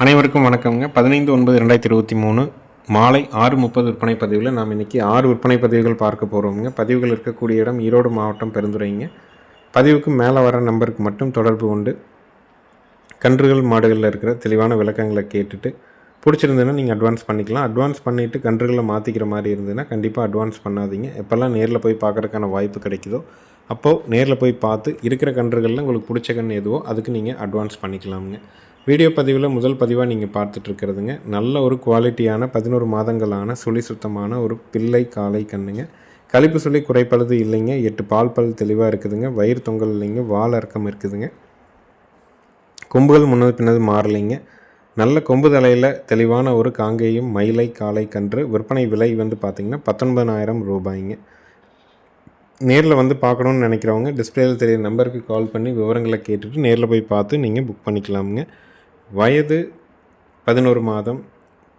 அனைவருக்கும் வணக்கம்ங்க. பதினைந்து ஒன்பது ரெண்டாயிரத்தி இருபத்தி மூணு மாலை ஆறு முப்பது விற்பனை பதிவில் நாம் இன்றைக்கி ஆறு விற்பனை பதிவுகள் பார்க்க போகிறோம்ங்க பதிவுகள் இருக்கக்கூடிய இடம் ஈரோடு மாவட்டம் பெருந்துரைங்க பதிவுக்கு மேலே வர நம்பருக்கு மட்டும் தொடர்பு கொண்டு கன்றுகள் மாடுகளில் இருக்கிற தெளிவான விளக்கங்களை கேட்டுட்டு பிடிச்சிருந்ததுன்னா நீங்கள் அட்வான்ஸ் பண்ணிக்கலாம். அட்வான்ஸ் பண்ணிவிட்டு கன்றுகளை மாற்றிக்கிற மாதிரி இருந்ததுன்னா கண்டிப்பாக அட்வான்ஸ் பண்ணாதீங்க. எப்போல்லாம் நேரில் போய் பார்க்குறதுக்கான வாய்ப்பு கிடைக்குதோ அப்போது நேரில் போய் பார்த்து இருக்கிற கன்றுகளில் உங்களுக்கு பிடிச்ச கன்று எதுவோ அதுக்கு நீங்கள் அட்வான்ஸ் பண்ணிக்கலாமுங்க. வீடியோ பதிவில் முதல் பதிவாக நீங்கள் பார்த்துட்ருக்கிறதுங்க நல்ல ஒரு குவாலிட்டியான பதினோரு மாதங்களான சுழி சுத்தமான ஒரு பிள்ளை காலை கண்ணுங்க கழிப்பு சொல்லி குறைப்பழுது இல்லைங்க. எட்டு பால் பல் தெளிவாக இருக்குதுங்க. வயிறு தொங்கல் இல்லைங்க. வால் இறக்கம் இருக்குதுங்க. கொம்புகள் முன்னது பின்னது மாறலைங்க. நல்ல கொம்பு தலையில் தெளிவான ஒரு காங்கேயும் மயிலை காலை கன்று. விற்பனை விலை வந்து பார்த்திங்கன்னா பத்தொன்பதாயிரம் ரூபாய்ங்க. நேரில் வந்து பார்க்கணுன்னு நினைக்கிறவங்க டிஸ்பிளேயில் தெரிய நம்பருக்கு கால் பண்ணி விவரங்களை கேட்டுட்டு நேரில் போய் பார்த்து நீங்கள் புக் பண்ணிக்கலாமுங்க. வயது பதினோரு மாதம்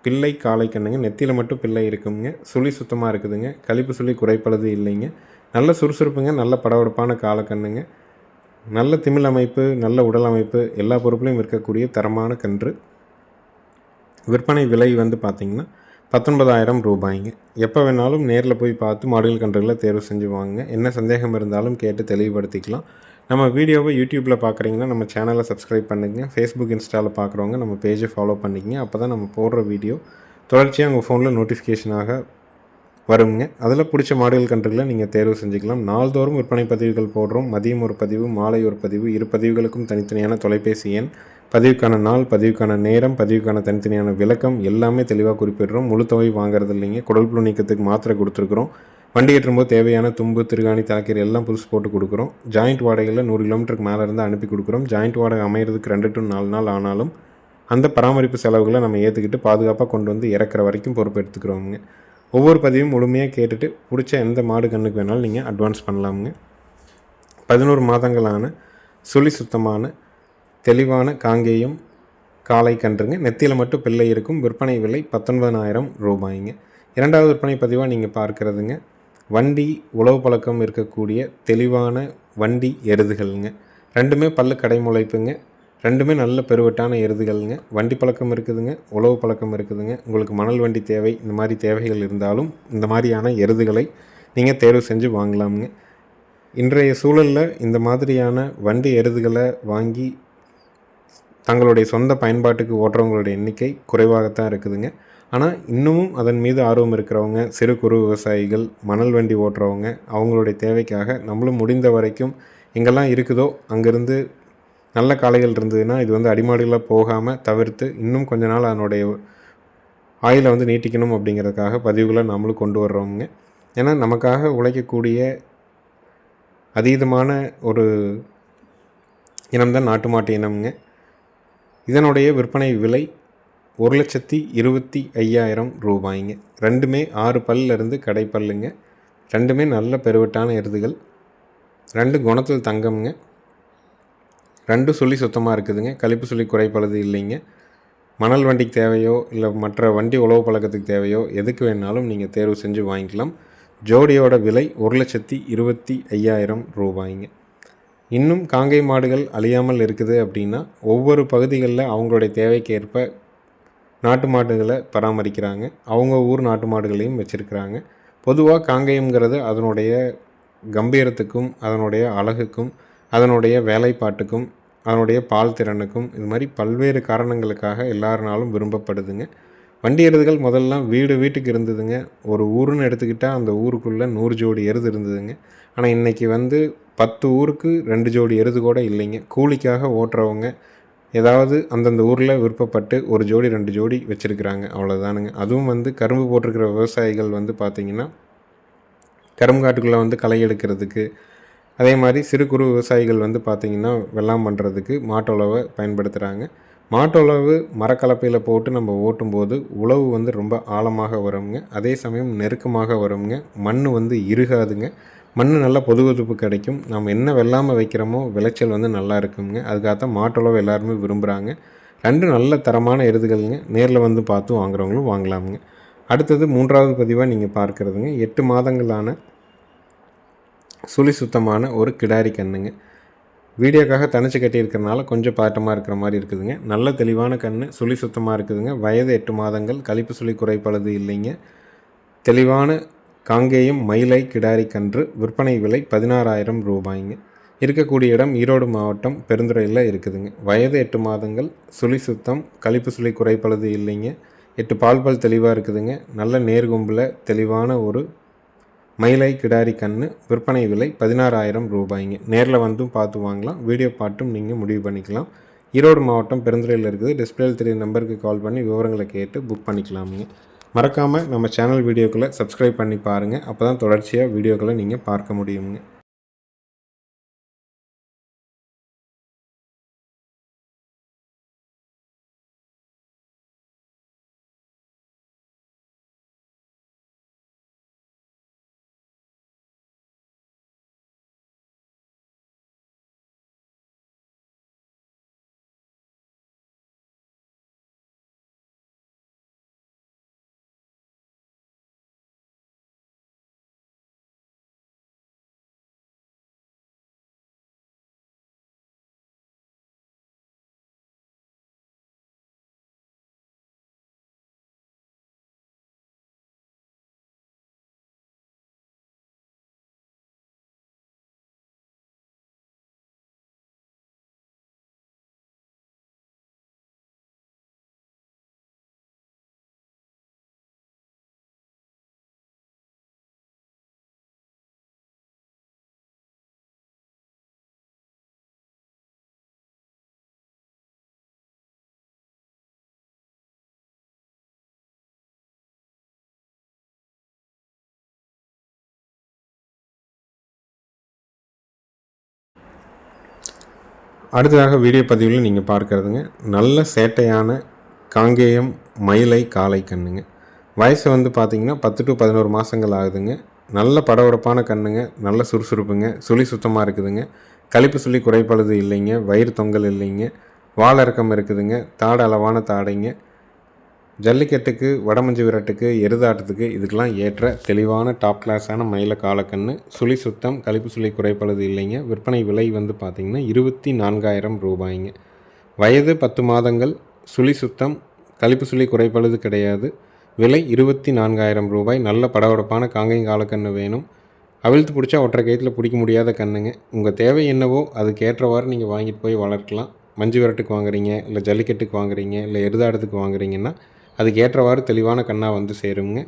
பிள்ளை காலை கண்ணுங்க நெத்தியில் மட்டும் பிள்ளை இருக்குங்க சுழி சுத்தமாக இருக்குதுங்க. கழிப்பு சுழி குறைப்பளது இல்லைங்க. நல்ல சுறுசுறுப்புங்க நல்ல படபடப்பான காலக்கண்ணுங்க நல்ல திமிழ் அமைப்பு நல்ல உடல் அமைப்பு எல்லா பொறுப்புலையும் இருக்கக்கூடிய தரமான கன்று. விற்பனை விலை வந்து பார்த்திங்கன்னா பத்தொன்பதாயிரம் ரூபாய்ங்க. எப்போ வேணாலும் நேரில் போய் பார்த்து மாடுகள் கன்றுகளை தேர்வு செஞ்சு வாங்க என்ன சந்தேகம் இருந்தாலும் கேட்டு தெளிவுபடுத்திக்கலாம். நம்ம வீடியோவை யூடியூப்பில் பார்க்குறீங்கன்னா நம்ம சேனலை சப்ஸ்கிரைப் பண்ணுங்க. ஃபேஸ்புக் இன்ஸ்டாவில் பார்க்குறவங்க நம்ம பேஜை ஃபாலோ பண்ணிக்கங்க. அப்போ தான் நம்ம போடுற வீடியோ தொடர்ச்சியாக உங்கள் ஃபோனில் நோட்டிஃபிகேஷனாக வருங்க. அதில் பிடிச்ச மாடுகள் கன்றுகளை நீங்கள் தேர்வு செஞ்சுக்கலாம். நாள்தோறும் விற்பனை பதிவுகள் போடுறோம். மதியம் ஒரு பதிவு மாலை ஒரு பதிவு இரு பதிவுகளுக்கும் தனித்தனியான தொலைபேசி எண் பதிவுக்கான நாள் பதிவுக்கான நேரம் பதிவுக்கான தனித்தனியான விளக்கம் எல்லாமே தெளிவாக குறிப்பிடுறோம். முழு தொகை வாங்குறது இல்லைங்க. குடல் புழு நீக்கத்துக்கு மாத்திரை கொடுத்துருக்குறோம். வண்டி ஏற்றும்போது தேவையான தும்பு திருகாணி தலைக்கீரை எல்லாம் புதுசு போட்டு கொடுக்குறோம். ஜாயிண்ட் வாடகையில் நூறு கிலோமீட்டருக்கு மேலே இருந்து அனுப்பி கொடுக்குறோம். ஜாயிண்ட் வாடகை அமையிறதுக்கு ரெண்டு டு நாலு நாள் ஆனாலும் அந்த பராமரிப்பு செலவுகளை நம்ம ஏற்றுக்கிட்டு பாதுகாப்பாக கொண்டு வந்து இறக்குற வரைக்கும் பொறுப்பெடுத்துக்கிறோமுங்க ஒவ்வொரு பதிவும் முழுமையாக கேட்டுட்டு பிடிச்ச எந்த மாடு கண்ணுக்கு வேணாலும் நீங்கள் அட்வான்ஸ் பண்ணலாமுங்க. பதினோரு மாதங்களான சுழி சுத்தமான தெளிவான காங்கேயம் காலை கன்றுங்க. நெத்தியில் மட்டும் பிள்ளை இருக்கும். விற்பனை விலை பத்தொன்பதாயிரம் ரூபாய்ங்க. இரண்டாவது விற்பனை பதிவாக நீங்கள் பார்க்குறதுங்க. வண்டி உழவு பழக்கம் இருக்கக்கூடிய தெளிவான வண்டி எருதுகள்ங்க. ரெண்டுமே பல்லு கடைமுளைப்புங்க ரெண்டுமே நல்ல பெருவட்டான எருதுகள்ங்க. வண்டி பழக்கம் இருக்குதுங்க. உழவு பழக்கம் இருக்குதுங்க. உங்களுக்கு மணல் வண்டி தேவை இந்த மாதிரி தேவைகள் இருந்தாலும் இந்த மாதிரியான எருதுகளை நீங்கள் தேர்வு செஞ்சு வாங்கலாமுங்க. இன்றைய சூழலில் இந்த மாதிரியான வண்டி எருதுகளை வாங்கி தங்களுடைய சொந்த பயன்பாட்டுக்கு ஓட்டுறவங்களுடைய எண்ணிக்கை குறைவாகத்தான் இருக்குதுங்க. ஆனால் இன்னமும் அதன் மீது ஆர்வம் இருக்கிறவங்க சிறு குறு விவசாயிகள் மணல் வண்டி ஓட்டுறவங்க அவங்களுடைய தேவைக்காக நம்மளும் முடிந்த வரைக்கும் எங்கெல்லாம் இருக்குதோ அங்கேருந்து நல்ல காளைகள் இருந்ததுன்னா இது வந்து அடிமாடியில் போகாமல் தவிர்த்து இன்னும் கொஞ்ச நாள் அதனுடைய ஆயிலை வந்து நீட்டிக்கணும் அப்படிங்கிறதுக்காக பதிவுகளை நம்மளும் கொண்டு வர்றோங்க ஏன்னா நமக்காக உழைக்கக்கூடிய அதீதமான ஒரு இனம்தான் நாட்டு மாட்டு இனம்ங்க. இதனுடைய விற்பனை விலை ஒரு லட்சத்தி இருபத்தி ஐயாயிரம் ரூபாய்ங்க. ரெண்டுமே ஆறு பல்லிருந்து கடைப்பல்லுங்க ரெண்டுமே நல்ல பெருவட்டான எருதுகள். ரெண்டு குணத்தில் தங்கம்ங்க. ரெண்டு சொல்லி சுத்தமாக இருக்குதுங்க. கழிப்பு சொல்லி குறைப்பழுது இல்லைங்க. மணல் வண்டிக்கு தேவையோ இல்லை மற்ற வண்டி உழவு பழக்கத்துக்கு தேவையோ எதுக்கு வேணாலும் நீங்கள் தேர்வு செஞ்சு வாங்கிக்கலாம். ஜோடியோட விலை ஒரு லட்சத்தி இருபத்தி ஐயாயிரம் ரூபாய்ங்க. இன்னும் காங்கை மாடுகள் அழியாமல் இருக்குது அப்படின்னா ஒவ்வொரு பகுதிகளில் அவங்களுடைய தேவைக்கேற்ப நாட்டு மாடுகளை பராமரிக்கிறாங்க. அவங்க ஊர் நாட்டு மாடுகளையும் வச்சுருக்கிறாங்க. பொதுவாக காங்கேயம்ங்கிறது அதனுடைய கம்பீரத்துக்கும் அதனுடைய அழகுக்கும் அதனுடைய வேலைப்பாட்டுக்கும் அதனுடைய பால் திறனுக்கும் இது மாதிரி பல்வேறு காரணங்களுக்காக எல்லாருனாலும் விரும்பப்படுதுங்க. வண்டி எருதுகள் முதல்லாம் வீடு வீட்டுக்கு இருந்ததுங்க. ஒரு ஊருன்னு எடுத்துக்கிட்டால் அந்த ஊருக்குள்ளே நூறு ஜோடி எருது இருந்ததுங்க. ஆனால் இன்றைக்கி வந்து பத்து ஊருக்கு ரெண்டு ஜோடி எருது கூட இல்லைங்க. கூலிக்காக ஓட்டுறவங்க ஏதாவது அந்தந்த ஊரில் விருப்பப்பட்டு ஒரு ஜோடி ரெண்டு ஜோடி வச்சுருக்குறாங்க. அவ்வளோதானுங்க அதுவும் வந்து கரும்பு போட்டிருக்கிற விவசாயிகள் வந்து பார்த்திங்கன்னா கரும்பு காட்டுக்குள்ளே வந்து களை எடுக்கிறதுக்கு அதே மாதிரி சிறு குறு விவசாயிகள் வந்து பார்த்திங்கன்னா வெள்ளாம் பண்ணுறதுக்கு மாட்டுளவை பயன்படுத்துகிறாங்க மாட்டுளவு மரக்கலப்பையில் போட்டு நம்ம ஓட்டும்போது உழவு வந்து ரொம்ப ஆழமாக வருங்க. அதே சமயம் நெருக்கமாக வருங்க. மண் வந்து இருகாதுங்க. மண் நல்லா பொதுவதுப்பு கிடைக்கும். நம்ம என்ன வெள்ளாமல் வைக்கிறோமோ விளைச்சல் வந்து நல்லா இருக்குங்க. அதுக்காகத்தான் மாட்டுளவு எல்லாருமே விரும்புகிறாங்க ரெண்டு நல்ல தரமான எருதுகள்ங்க. நேரில் வந்து பார்த்து வாங்குறவங்களும் வாங்கலாமுங்க. அடுத்தது மூன்றாவது பதிவாக நீங்கள் பார்க்குறதுங்க. எட்டு மாதங்களான சுழி சுத்தமான ஒரு கிடாரி கண்ணுங்க. வீடியோக்காக தனிச்சு கட்டியிருக்கிறனால கொஞ்சம் பாட்டமாக இருக்கிற மாதிரி இருக்குதுங்க. நல்ல தெளிவான கண் சுழி சுத்தமாக இருக்குதுங்க. வயது எட்டு மாதங்கள் கழிப்பு சுழி குறைப்பளது இல்லைங்க. தெளிவான காங்கேயம் மயிலை கிடாரி கன்று விற்பனை விலை பதினாறாயிரம் ரூபாய்ங்க. இருக்கக்கூடிய இடம் ஈரோடு மாவட்டம் பெருந்துறையில் இருக்குதுங்க. வயது எட்டு மாதங்கள் சுழி சுத்தம் கழிப்பு சுழி குறைப்பளது இல்லைங்க. எட்டு பால் பால் தெளிவாக இருக்குதுங்க. நல்ல நேர்கும்பில் தெளிவான ஒரு மயிலை கிடாரி கன்று விற்பனை விலை பதினாறாயிரம் ரூபாய்ங்க. நேரில் வந்தும் பார்த்து வாங்கலாம். வீடியோ பார்த்தும் நீங்கள் முடிவு பண்ணிக்கலாம். ஈரோடு மாவட்டம் பெருந்துறையில் இருக்குது. டிஸ்பிளேல தெரிய நம்பருக்கு கால் பண்ணி விவரங்களை கேட்டு புக் பண்ணிக்கலாமுங்க. மறக்காமல் நம்ம சேனல் வீடியோக்களை சப்ஸ்கிரைப் பண்ணி பாருங்கள் அப்போ தான் தொடர்ச்சியாக வீடியோக்களை நீங்கள் பார்க்க முடியுங்க. அடுத்ததாக வீடியோ பதிவில் நீங்கள் பார்க்கறதுங்க. நல்ல சேட்டையான காங்கேயம் மயிலை காளை கண்ணுங்க. வயசு வந்து பார்த்திங்கன்னா பத்து டு பதினோரு மாதங்கள் ஆகுதுங்க. நல்ல படபடப்பான கண்ணுங்க நல்ல சுறுசுறுப்புங்க சுழி சுத்தமாக இருக்குதுங்க. கழிப்பு சுழி குறைப்பழுது இல்லைங்க வயிறு தொங்கல் இல்லைங்க வாழ இறக்கம் இருக்குதுங்க தாடை அளவான தாடைங்க ஜல்லிக்கட்டுக்கு வடமஞ்சு விரட்டுக்கு எருதாட்டத்துக்கு இதுக்கெல்லாம் ஏற்ற தெளிவான டாப் கிளாஸான மயில காலக்கண்ணு. சுழி சுத்தம் கழிப்பு சுழி குறைப்பளது இல்லைங்க. விற்பனை விலை வந்து பார்த்திங்கன்னா இருபத்தி நான்காயிரம் ரூபாய்ங்க. வயது பத்து மாதங்கள் சுழி சுத்தம் கழிப்பு சுழி குறைப்பளது கிடையாது. விலை இருபத்தி நான்காயிரம் ரூபாய். நல்ல படபடப்பான காங்கையும் காலக்கண்ணு வேணும். அவிழ்த்து பிடிச்சா ஒற்றை கயிற்றில் பிடிக்க முடியாத கண்ணுங்க. உங்கள் தேவை என்னவோ அதுக்கு ஏற்றவாறு நீங்கள் வாங்கிட்டு போய் வளர்க்கலாம். மஞ்சு விரட்டுக்கு வாங்குறீங்க இல்லை ஜல்லிக்கட்டுக்கு வாங்குறீங்க இல்லை எருதாடத்துக்கு வாங்குறீங்கன்னா அதுக்கு ஏற்றவாறு தெளிவான கண்ணாக வந்து சேருங்க.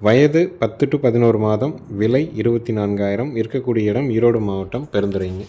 வயது பத்து டு பதினோரு மாதம் விலை இருபத்தி நான்காயிரம் இருக்கக்கூடிய இடம் ஈரோடு மாவட்டம் பெருந்துறைங்க.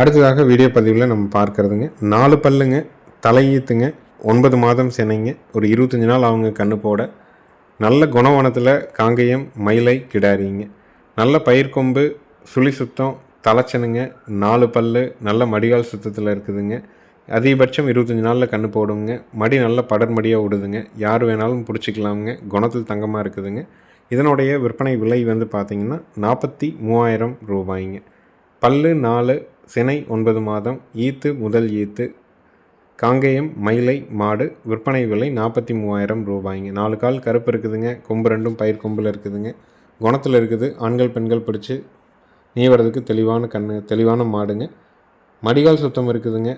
அடுத்ததாக வீடியோ பதிவில் நம்ம பார்க்குறதுங்க. நாலு பல்லுங்க தலையீத்துங்க ஒன்பது மாதம் சென்னைங்க ஒரு இருபத்தஞ்சி நாள் அவங்க கண்ணு போட. நல்ல குணவனத்தில் காங்கேயம் மயிலை கிடாரிங்க. நல்ல பயிர்கொம்பு சுழி சுத்தம் தலைச்சனுங்க நாலு பல்லு நல்ல மடிகால் சுத்தத்தில் இருக்குதுங்க. அதிகபட்சம் இருபத்தஞ்சி நாளில் கண்ணு போடுங்க. மடி நல்ல படர்மடியாக விடுதுங்க யார் வேணாலும் பிடிச்சிக்கலாமுங்க. குணத்தில் தங்கமாக இருக்குதுங்க. இதனுடைய விற்பனை விலை வந்து பார்த்திங்கன்னா நாற்பத்தி மூவாயிரம் ரூபாய்ங்க. பல்லு நாலு சினை ஒன்பது மாதம் ஈத்து முதல் ஈத்து காங்கேயம் மயிலை மாடு விற்பனை விலை நாற்பத்தி மூவாயிரம் ரூபாய்ங்க. நாலு கால் கருப்பு இருக்குதுங்க கொம்பு ரெண்டும் பயிர் கொம்பில் இருக்குதுங்க. குணத்தில் இருக்குது ஆண்கள் பெண்கள் பிடிச்சி நீவறதுக்கு தெளிவான கண் தெளிவான மாடுங்க. மடிகால் சுத்தம் இருக்குதுங்க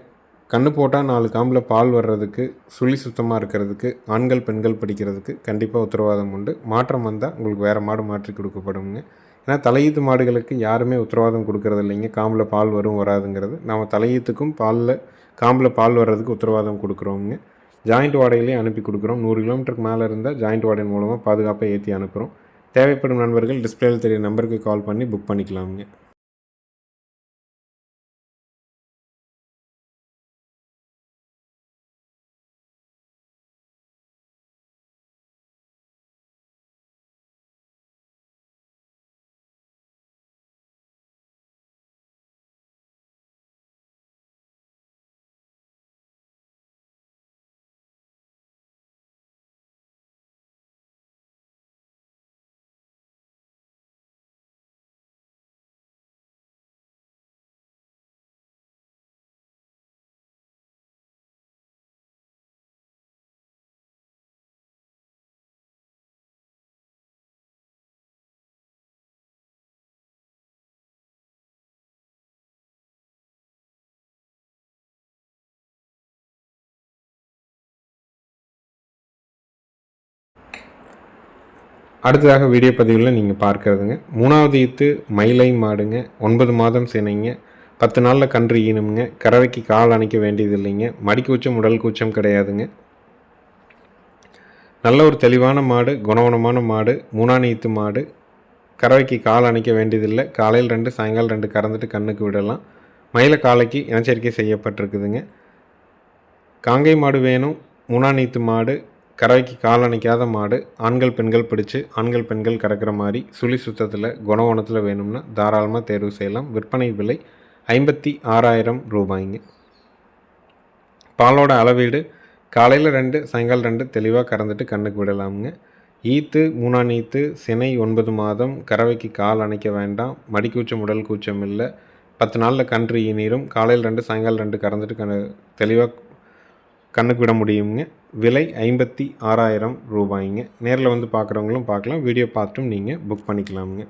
கண்ணு போட்டால் நாலு காம்பில் பால் வர்றதுக்கு சுழி சுத்தமாக இருக்கிறதுக்கு ஆண்கள் பெண்கள் பிடிக்கிறதுக்கு கண்டிப்பாக உத்தரவாதம் உண்டு. மாற்றம் வந்தால் உங்களுக்கு வேறு மாடு மாற்றி கொடுக்கப்படுங்க. ஆனால் தலையீத்து மாடுகளுக்கு யாருமே உத்தரவாதம் கொடுக்கறது இல்லைங்க காம்பில் பால் வரும் வராதுங்கிறது. நம்ம தலையீத்துக்கும் பாலில் காம்பில் பால் வர்றதுக்கு உத்தரவாதம் கொடுக்குறோங்க ஜாயிண்ட் வாடகையிலே அனுப்பி கொடுக்குறோம். நூறு கிலோமீட்டருக்கு மேலே இருந்தால் ஜாயிண்ட் வாடகை மூலமாக பாதுகாப்பாக ஏற்றி அனுப்புகிறோம் தேவைப்படும் நண்பர்கள் டிஸ்பிளேயில் தெரிய நம்பருக்கு கால் பண்ணி புக் பண்ணிக்கலாமுங்க அடுத்ததாக வீடியோ பதிவில் நீங்கள் பார்க்கறதுங்க. மூணாவது ஈத்து மயிலை மாடுங்க. ஒன்பது மாதம் சினைங்க. பத்து நாளில் கன்று ஈனுமுங்க. கறவைக்கு கால் அணைக்க வேண்டியது இல்லைங்க மடிக்கூச்சம் உடல் கூச்சம் கிடையாதுங்க. நல்ல ஒரு தெளிவான மாடு குணவனமான மாடு மூணாணித்து மாடு. கறவைக்கு கால் அணைக்க வேண்டியதில்லை. காலையில் ரெண்டு சாயங்காலம் ரெண்டு கறந்துட்டு கண்ணுக்கு விடலாம். மயில காலைக்கு இனச்சரிக்கை செய்யப்பட்டிருக்குதுங்க. காங்கை மாடு வேணும். மூணாணித்து நீத்து மாடு. கறவைக்கு கால் அணைக்காத மாடு ஆண்கள் பெண்கள் பிடிச்சு ஆண்கள் பெண்கள் கறக்கிற மாதிரி சுழி சுத்தத்தில் குணவனத்தில் வேணும்னா தாராளமாக தேர்வு செய்யலாம். விற்பனை விலை ஐம்பத்தி ஆறாயிரம் ரூபாய்ங்க. பாலோட அளவீடு காலையில் ரெண்டு சாயங்காலம் ரெண்டு தெளிவாக கறந்துட்டு கண்ணுக்கு விடலாமுங்க. ஈத்து மூணாம் ஈத்து சினை ஒன்பது மாதம் கறவைக்கு கால் அணைக்க வேண்டாம் மடிக்கூச்சம் உடல் கூச்சம் இல்லை பத்து நாளில் கன்று ஈநீரும் காலையில் ரெண்டு சாயங்காலம் ரெண்டு கறந்துட்டு கண்ணு தெளிவாக கண்ணுக்கு விட முடியுங்க விலை ஐம்பத்தி ஆறாயிரம் ரூபாய்ங்க. நேரில் வந்து பார்க்குறவங்களும் பார்க்கலாம் வீடியோ பார்த்துட்டும் நீங்கள் புக் பண்ணிக்கலாமுங்க.